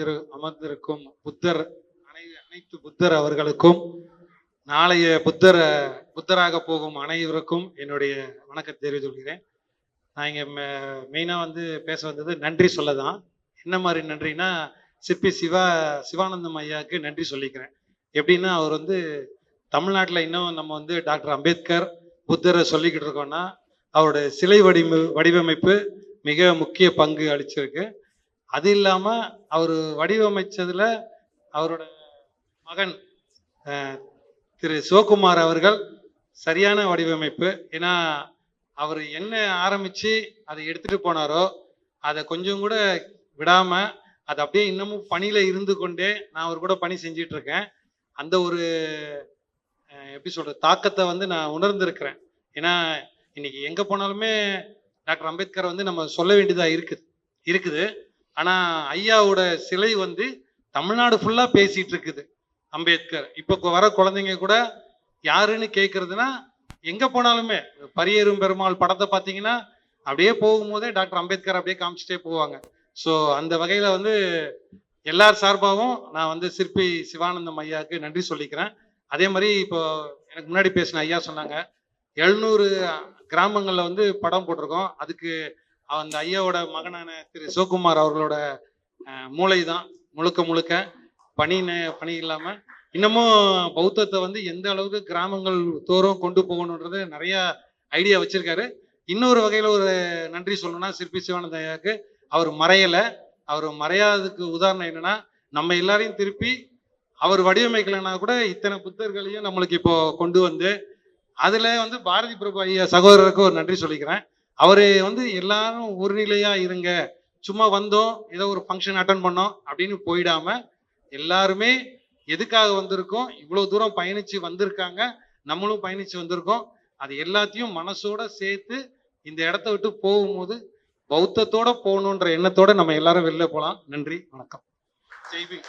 அமர்ந்திரு அமர்ந்திருக்கும் புத்தர் அனை அனைத்து புத்தர் அவர்களுக்கும் நாளைய புத்தர் புத்தராக போகும் அனைவருக்கும் என்னுடைய வணக்கத்தை தெரிவித்து கொள்கிறேன். நான் இங்கே மெயினாக வந்து பேச வந்தது நன்றி சொல்ல தான் என்ன மாதிரி நன்றினா சிற்பி சிவா சிவானந்தம் ஐயாவுக்கு நன்றி சொல்லிக்கிறேன். எப்படின்னா அவர் வந்து தமிழ்நாட்டில் இன்னும் நம்ம வந்து டாக்டர் அம்பேத்கர் புத்தரை சொல்லிக்கிட்டு இருக்கோம்னா அவருடைய சிலை வடிவ வடிவமைப்பு மிக முக்கிய பங்கு அளிச்சிருக்கு. அது இல்லாமல் அவர் வடிவமைச்சதுல அவரோட மகன் திரு சிவகுமார் அவர்கள் சரியான வடிவமைப்பு. ஏன்னா அவர் என்ன ஆரம்பிச்சு அதை எடுத்துட்டு போனாரோ அதை கொஞ்சம் கூட விடாம அது அப்படியே இன்னமும் பணியில இருந்து கொண்டே நான் அவர் கூட பணி செஞ்சிட்டு இருக்கேன் அந்த ஒரு எப்படி சொல்றது தாக்கத்தை வந்து நான் உணர்ந்திருக்கிறேன். ஏன்னா இன்னைக்கு எங்க போனாலுமே டாக்டர் அம்பேத்கர் வந்து நம்ம சொல்ல வேண்டியதா இருக்குது. இருக்குது. ஆனா ஐயாவோட சிலை வந்து தமிழ்நாடு ஃபுல்லா பேசிட்டு இருக்குது அம்பேத்கர். இப்போ வர குழந்தைங்க கூட யாருன்னு கேட்கறதுனா எங்க போனாலுமே பரியேறும் பெருமாள் படத்தை பார்த்தீங்கன்னா அப்படியே போகும்போதே டாக்டர் அம்பேத்கர் அப்படியே காமிச்சிட்டே போவாங்க. ஸோ அந்த வகையில வந்து எல்லார் சார்பாகவும் நான் வந்து சிற்பி சிவானந்தம் ஐயாவுக்கு நன்றி சொல்லிக்கிறேன். அதே மாதிரி இப்போ எனக்கு முன்னாடி பேசின ஐயா சொன்னாங்க எழுநூறு கிராமங்களில் வந்து படம் போட்டிருக்கோம் அதுக்கு அந்த ஐயாவோட மகனான திரு சிவகுமார் அவர்களோட மூளை தான் முழுக்க முழுக்க. பணி பணி இல்லாம இன்னமும் பௌத்தத்தை வந்து எந்த அளவுக்கு கிராமங்கள் தோறும் கொண்டு போகணுன்றது நிறைய ஐடியா வச்சிருக்காரு. இன்னொரு வகையில ஒரு நன்றி சொல்லணும்னா சிற்பி சிவானந்த ஐயாவுக்கு அவர் மறையல. அவர் மறையாததுக்கு உதாரணம் என்னன்னா நம்ம எல்லாரையும் திருப்பி அவர் வடிவமைக்கலைன்னா கூட இத்தனை புத்தர்களையும் நம்மளுக்கு இப்போ கொண்டு வந்து அதுல வந்து பாரதி பிரபு ஐயா சகோதரருக்கு ஒரு நன்றி சொல்லிக்கிறேன். அவரு வந்து எல்லாரும் ஒரு நிலையா இருங்க. சும்மா வந்தோம் ஏதோ ஒரு ஃபங்க்ஷன் அட்டன் பண்ணோம் அப்படின்னு போயிடாம எல்லாருமே எதுக்காக வந்திருக்கோம்? இவ்வளவு தூரம் பயணிச்சு வந்திருக்காங்க. நம்மளும் பயணிச்சு வந்திருக்கோம். அது எல்லாத்தையும் மனசோட சேர்த்து இந்த இடத்த விட்டு போகும்போது பௌத்தத்தோட போகணுன்ற எண்ணத்தோட நம்ம எல்லாரும் வெளில போகலாம் நன்றி வணக்கம். ஜெய்பி